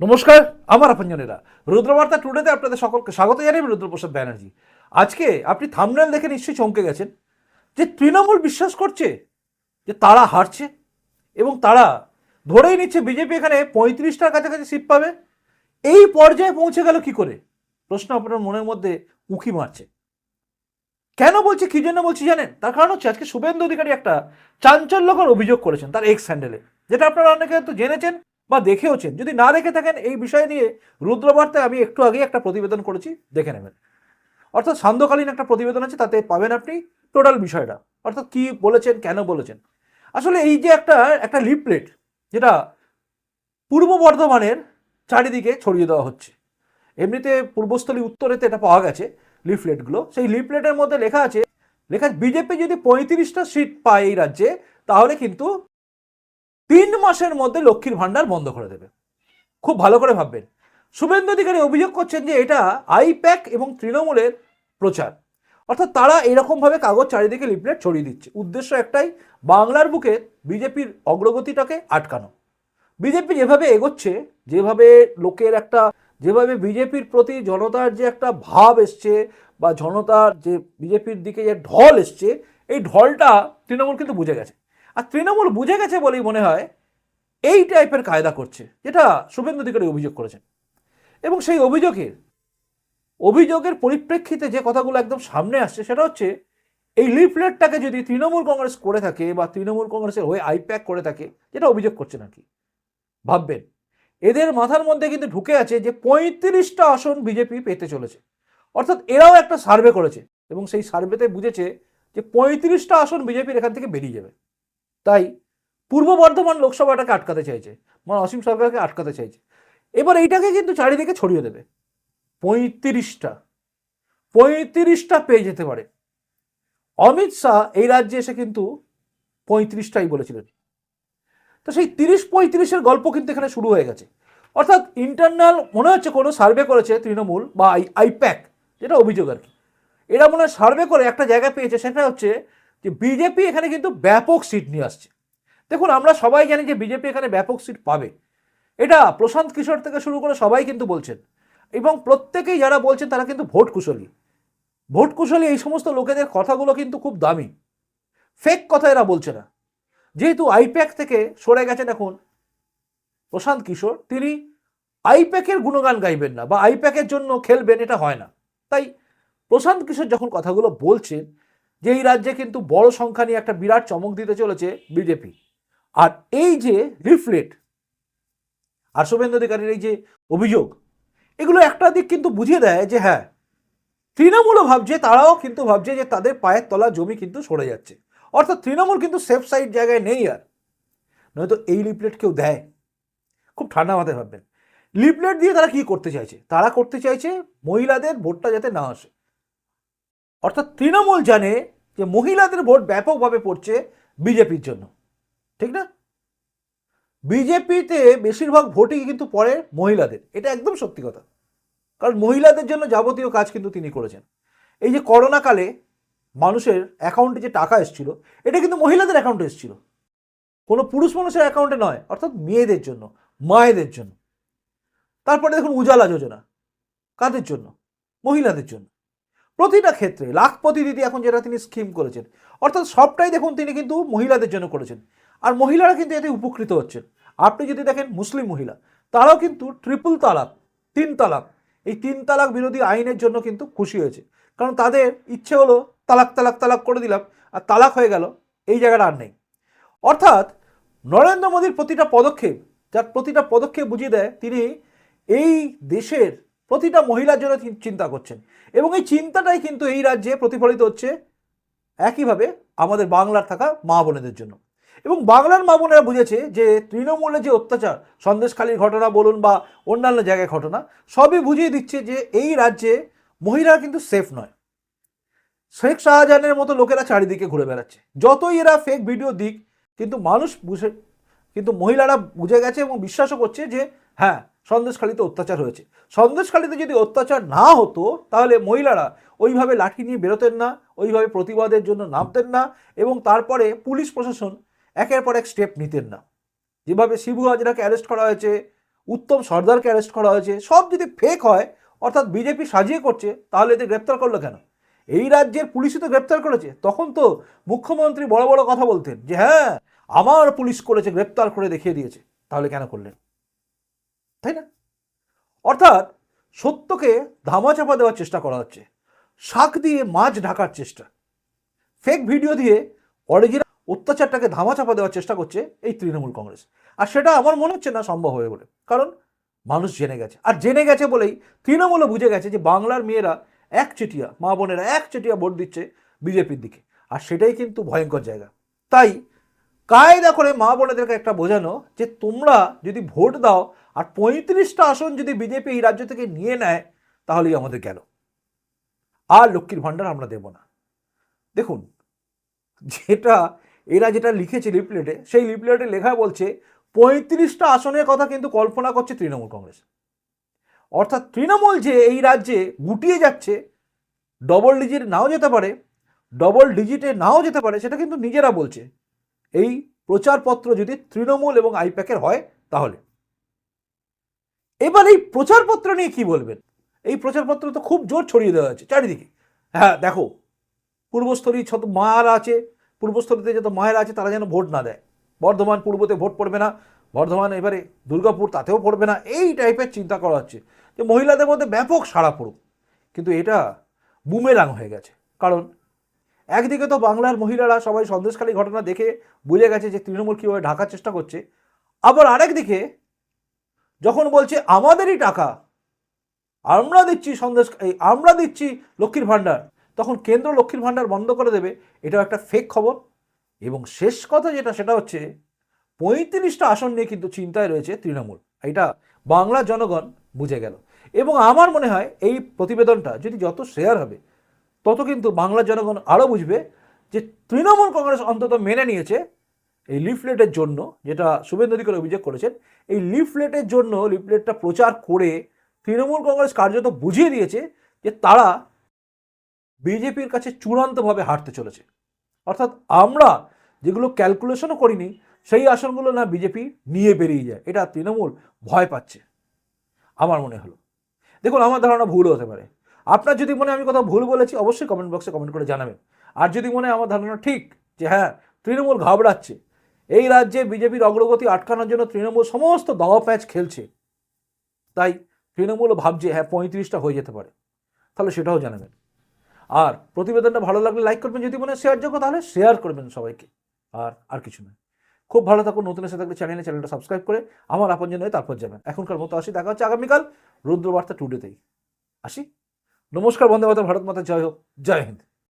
নমস্কার, আমার আপনজনেরা। রুদ্রবার্তা টুডেতে আপনাদের সকলকে স্বাগত জানাই রুদ্রপ্রসাদ ব্যানার্জি। আজকে আপনি থামনেল দেখে নিশ্চয়ই চমকে গেছেন যে তৃণমূল বিশ্বাস করছে, যে তারা হারছে এবং তারা ধরেই নিচ্ছে বিজেপি এখানে পঁয়ত্রিশটার কাছাকাছি সিট পাবে। এই পর্যায়ে পৌঁছে গেল কি করে? প্রশ্ন আপনার মনের মধ্যে উঁকি মারছে। কেন বলছি, কি জন্য বলছি জানেন? তার কারণ হচ্ছে আজকে শুভেন্দু অধিকারী একটা চাঞ্চল্যকর অভিযোগ করেছেন তার এক্স হ্যান্ডেলে যেটা আপনারা অনেকে হয়তো জেনেছেন। বা দেখেওছেন, যদি না দেখে থাকেন, এই বিষয় নিয়ে রুদ্রবার্তায় আমি একটু আগে একটা প্রতিবেদন করেছি, দেখে নেবেন। অর্থাৎ সান্ধ্যকালীন একটা প্রতিবেদন আছে, তাতে পাবেন আপনি টোটাল বিষয়টা। অর্থাৎ কি বলেছেন, কেন বলেছেন। আসলে এই যে একটা একটা লিপলেট যেটা পূর্ব বর্ধমানের চারিদিকে ছড়িয়ে দেওয়া হচ্ছে। এমনিতে পূর্বস্থলী উত্তরেতে এটা পাওয়া গেছে, লিফলেটগুলো। সেই লিফলেটের মধ্যে লেখা আছে, লেখা বিজেপি যদি পঁয়ত্রিশটা সিট পায় এই রাজ্যে, তাহলে কিন্তু তিন মাসের মধ্যে লক্ষ্মীর ভাণ্ডার বন্ধ করে দেবে। খুব ভালো করে ভাববেন। শুভেন্দু অধিকারী অভিযোগ করছেন যে এটা আইপ্যাক এবং তৃণমূলের প্রচার। অর্থাৎ তারা এরকমভাবে কাগজ চারিদিকে লিফলেট ছড়িয়ে দিচ্ছে। উদ্দেশ্য একটাই, বাংলার বুকে বিজেপির অগ্রগতিটাকে আটকানো। বিজেপি যেভাবে এগোচ্ছে, যেভাবে লোকের একটা, যেভাবে বিজেপির প্রতি জনতার যে একটা ভাব এসছে বা জনতার যে বিজেপির দিকে যে ঢল এসছে, এই ঢলটা তৃণমূল কিন্তু বুঝে গেছে। আর তৃণমূল বুঝে গেছে বলেই মনে হয় এই টাইপের কায়দা করছে, যেটা শুভেন্দু অধিকারী অভিযোগ করেছেন। এবং সেই অভিযোগের অভিযোগের পরিপ্রেক্ষিতে যে কথাগুলো একদম সামনে আসছে, সেটা হচ্ছে এই লিফলেটটাকে যদি তৃণমূল কংগ্রেস করে থাকে বা তৃণমূল কংগ্রেসের হয়ে আইপ্যাক করে থাকে, যেটা অভিযোগ করছে নাকি? ভাববেন। এদের মাথার মধ্যে কিন্তু ঢুকে আছে যে পঁয়ত্রিশটা আসন বিজেপি পেতে চলেছে। অর্থাৎ এরাও একটা সার্ভে করেছে এবং সেই সার্ভেতে বুঝেছে যে পঁয়ত্রিশটা আসন বিজেপির এখান থেকে বেরিয়ে যাবে। তাই পূর্ব বর্ধমান লোকসভাটাকে আটকাতে চাইছে? মানে অসীম সরকারকে আটকাতে চাইছে। এবার এইটাকে কিন্তু চারিদিকে ছড়িয়ে দেবে। পঁয়ত্রিশটা পঁয়ত্রিশটা পেয়ে যেতে পারে। অমিত শাহ এই রাজ্যে এসে কিন্তু পঁয়ত্রিশটাই বলেছিলেন। তো সেই তিরিশ পঁয়ত্রিশের গল্প কিন্তু এখানে শুরু হয়ে গেছে। অর্থাৎ ইন্টারনাল মনে হচ্ছে কোনো সার্ভে করেছে তৃণমূল বা আই, আইপ্যাক, যেটা অভিযোগ আর কি। এরা মনে হয় সার্ভে করে একটা জায়গা পেয়েছে সেটা হচ্ছে যে বিজেপি এখানে কিন্তু ব্যাপক সিট নিয়ে আসছে। দেখুন, আমরা সবাই জানি যে বিজেপি এখানে ব্যাপক সিট পাবে। এটা প্রশান্ত কিশোর থেকে শুরু করে সবাই কিন্তু বলছেন। এবং প্রত্যেকেই যারা বলছেন, তারা কিন্তু ভোট কুশলী। ভোট কুশলী এই সমস্ত লোকেদের কথাগুলো কিন্তু খুব দামি। ফেক কথা এরা বলছে না। যেহেতু আইপ্যাক থেকে সরে গেছেন এখন প্রশান্ত কিশোর, তিনি আইপ্যাকের গুণগান গাইবেন না বা আইপ্যাকের জন্য খেলবেন, এটা হয় না। তাই প্রশান্ত কিশোর যখন কথাগুলো বলছেন যে এই রাজ্যে কিন্তু বড় সংখ্যা নিয়ে একটা বিরাট চমক দিতে চলেছে বিজেপি। আর এই যে লিফলেট আর শুভেন্দু অধিকারীর এই যে অভিযোগ, এগুলো একটা দিক কিন্তু বুঝিয়ে দেয় যে হ্যাঁ তৃণমূলও ভাবছে, তারাও কিন্তু ভাবছে যে তাদের পায়ের তলা জমি কিন্তু সরে যাচ্ছে। অর্থাৎ তৃণমূল কিন্তু সেফ সাইড জায়গায় নেই আর। নয়তো এই লিফলেট কেউ দেয়। খুব ঠান্ডা মাথায় ভাববেন। লিফলেট দিয়ে তারা কি করতে চাইছে? তারা করতে চাইছে মহিলাদের ভোটটা যাতে না আসে। অর্থাৎ তৃণমূল জানে যে মহিলাদের ভোট ব্যাপকভাবে পড়ছে বিজেপির জন্য। ঠিক না? বিজেপিতে বেশিরভাগ ভোটই কিন্তু পড়ে মহিলাদের। এটা একদম সত্যি কথা। কারণ মহিলাদের জন্য যাবতীয় কাজ কিন্তু তিনি করেছেন। এই যে করোনাকালে মানুষের অ্যাকাউন্টে যে টাকা এসেছিল, এটা কিন্তু মহিলাদের অ্যাকাউন্টে এসেছিল। কোনো পুরুষ মানুষের অ্যাকাউন্টে নয়, অর্থাৎ মেয়েদের জন্য, মায়েদের জন্য। তারপরে দেখুন উজালা যোজনা। কাদের জন্য? মহিলাদের জন্য। প্রতিটা ক্ষেত্রে লাখপতি দিদি এখন যেটা তিনি স্কিম করেছেন। অর্থাৎ সবটাই দেখুন তিনি কিন্তু মহিলাদের জন্য করেছেন। আর মহিলারা কিন্তু এতে উপকৃত হচ্ছেন। আপনি যদি দেখেন মুসলিম মহিলা, তারাও কিন্তু ট্রিপল তালাক, তিন তালাক। এই তিন তালাক বিরোধী আইনের জন্য কিন্তু খুশি হয়েছে। কারণ তাদের ইচ্ছে হলো তালাক তালাক তালাক করে দিলাম, আর তালাক হয়ে গেল, এই জায়গাটা আর নেই। অর্থাৎ নরেন্দ্র মোদীর প্রতিটা পদক্ষেপ, যার প্রতিটা পদক্ষেপ বুঝিয়ে দেয় তিনি এই দেশের প্রতিটা মহিলার জন্য চিন্তা করছেন। এবং এই চিন্তাটাই কিন্তু এই রাজ্যে প্রতিফলিত হচ্ছে একইভাবে আমাদের বাংলার থাকা মা বোনেদের জন্য। এবং বাংলার মা বোনেরা বুঝেছে যে তৃণমূলের যে অত্যাচার, সন্দেশখালীর ঘটনা বলুন বা অন্যান্য জায়গায় ঘটনা, সবই বুঝিয়ে দিচ্ছে যে এই রাজ্যে মহিলারা কিন্তু সেফ নয়। শেখ শাহজাহানের মতো লোকেরা চারিদিকে ঘুরে বেড়াচ্ছে। যতই এরা ফেক ভিডিও দিক, কিন্তু মানুষ বুঝে কিন্তু মহিলারা বুঝে গেছে এবং বিশ্বাসও করছে যে হ্যাঁ সন্দেশখালিতে অত্যাচার হয়েছে। সন্দেশখালিতে যদি অত্যাচার না হতো, তাহলে মহিলারা ওইভাবে লাঠি নিয়ে বেরোতেন না, ওইভাবে প্রতিবাদের জন্য নামতেন না এবং তারপরে পুলিশ প্রশাসন একের পর এক স্টেপ নিতেন না। যেভাবে শিবু হাজরাকে অ্যারেস্ট করা হয়েছে, উত্তম সর্দারকে অ্যারেস্ট করা হয়েছে, সব যদি ফেক হয়, অর্থাৎ বিজেপি সাজিয়ে করছে, তাহলে এদের গ্রেপ্তার করল কেন? এই রাজ্যের পুলিশই তো গ্রেপ্তার করেছে। তখন তো মুখ্যমন্ত্রী বড় বড় কথা বলতেন যে হ্যাঁ আমার পুলিশ করেছে, গ্রেপ্তার করে দেখিয়ে দিয়েছে। তাহলে কেন করলেন? তাই না? অর্থাৎ সত্যকে ধামাচাপা দেওয়ার চেষ্টা করা হচ্ছে। শাক দিয়ে মাছ ঢাকার চেষ্টা। ফেক ভিডিও দিয়ে অরিজিনাল অত্যাচারটাকে ধামাচাপা দেওয়ার চেষ্টা করছে এই তৃণমূল কংগ্রেস। আর সেটা আমার মনে হচ্ছে না সম্ভব হবে বলে কারণ মানুষ জেনে গেছে। আর জেনে গেছে বলেই তৃণমূলও বুঝে গেছে যে বাংলার মেয়েরা একচেটিয়া মা বোনেরা এক চেটিয়া ভোট দিচ্ছে বিজেপির দিকে। আর সেটাই কিন্তু ভয়ঙ্কর জায়গা। তাই কায়দা করে মা বোনেদেরকে একটা বোঝানো যে তোমরা যদি ভোট দাও আর পঁয়ত্রিশটা আসন যদি বিজেপি এই রাজ্য থেকে নিয়ে নেয়, তাহলেই আমাদের গেল আর লক্ষ্মীর ভাণ্ডার আমরা দেব না। দেখুন, যেটা এরা যেটা লিখেছে লিপলেটে সেই লিপলেটে লেখা বলছে, পঁয়ত্রিশটা আসনের কথা কিন্তু কল্পনা করছে তৃণমূল কংগ্রেস। অর্থাৎ তৃণমূল যে এই রাজ্যে গুটিয়ে যাচ্ছে ডবল ডিজিট নাও যেতে পারে ডবল ডিজিটে নাও যেতে পারে, সেটা কিন্তু নিজেরা বলছে। এই প্রচারপত্র যদি তৃণমূল এবং আইপ্যাকের হয়, তাহলে। এবার এই প্রচারপত্র নিয়ে কি বলবেন? এই প্রচারপত্র তো খুব জোর ছড়িয়ে দেওয়া হয়েছে চারিদিকে। হ্যাঁ দেখো, পূর্বস্থলী যত মায়েরা আছে, পূর্বস্থলীতে যত মায়েরা আছে, তারা যেন ভোট না দেয়। বর্ধমান পূর্বতে ভোট পড়বে না, বর্ধমান এবারে দুর্গাপুর তাতেও পড়বে না, এই টাইপের চিন্তা করা হচ্ছে। যে মহিলাদের মধ্যে ব্যাপক সাড়া পড়ুক, কিন্তু এটা বুমেরাং হয়ে গেছে। কারণ একদিকে তো বাংলার মহিলারা সবাই সন্দেশখালী ঘটনা দেখে বুঝে গেছে যে তৃণমূল কীভাবে ঢাকার চেষ্টা করছে, আবার আরেক দিকে যখন বলছে আমাদেরই টাকা, আমরা দিচ্ছি সন্দেশ আমরা দিচ্ছি লক্ষ্মীর ভাণ্ডার, তখন কেন্দ্র লক্ষ্মীর ভাণ্ডার বন্ধ করে দেবে। এটাও একটা ফেক খবর। এবং শেষ কথা যেটা, সেটা হচ্ছে পঁয়ত্রিশটা আসন নিয়ে কিন্তু চিন্তায় রয়েছে তৃণমূল। এটা বাংলার জনগণ বুঝে গেল। এবং আমার মনে হয় এই প্রতিবেদনটা যদি যত শেয়ার হবে, তত কিন্তু বাংলার জনগণ আরও বুঝবে যে তৃণমূল কংগ্রেস অন্তত মেনে নিয়েছে এই লিফলেটের জন্য যেটা শুভেন্দু অধিকারী অভিযোগ করেছেন, এই লিফলেটের জন্য লিফলেটটা প্রচার করে তৃণমূল কংগ্রেস কার্যত বুঝিয়ে দিয়েছে যে তারা বিজেপির কাছে চূড়ান্তভাবে হারতে চলেছে। অর্থাৎ আমরা যেগুলো ক্যালকুলেশনও করিনি, সেই আসনগুলো না বিজেপি নিয়ে বেরিয়ে যায়। এটা তৃণমূল ভয় পাচ্ছে, আমার মনে হলো। দেখুন, আমার ধারণা ভুল হতে পারে। আপনার যদি মনে আমি কোথাও ভুল বলেছি, অবশ্যই কমেন্ট বক্সে কমেন্ট করে জানাবেন। আর যদি মনে আমার ধারণা ঠিক, যে হ্যাঁ তৃণমূল ঘাবড়াচ্ছে এই রাজ্যে বিজেপির অগ্রগতি আটকানোর জন্য তৃণমূল সমস্ত দাওয়া প্যাচ খেলছে। তাই তৃণমূলও ভাবছে হ্যাঁ পঁয়ত্রিশটা হয়ে যেতে পারে। তাহলে সেটাও জানাবেন আর প্রতিবেদনটা ভালো লাগলে লাইক করবেন, যদি মনে শেয়ার যোগ্য, তাহলে শেয়ার করবেন সবাইকে। আর আর কিছু নয়। খুব ভালো থাকুন, নতুন এসে থাকলে চ্যানেলে চ্যানেলটা সাবস্ক্রাইব করে আমার আপনজন হয়ে তারপর যাবেন। এখনকার মতো আসি, দেখা হচ্ছে আগামীকাল রুদ্রবার্তা টুডেতেই আসি। নমস্কার, বন্দে মাতরম, ভারত মাতা, জয় হোক, জয় হিন্দ।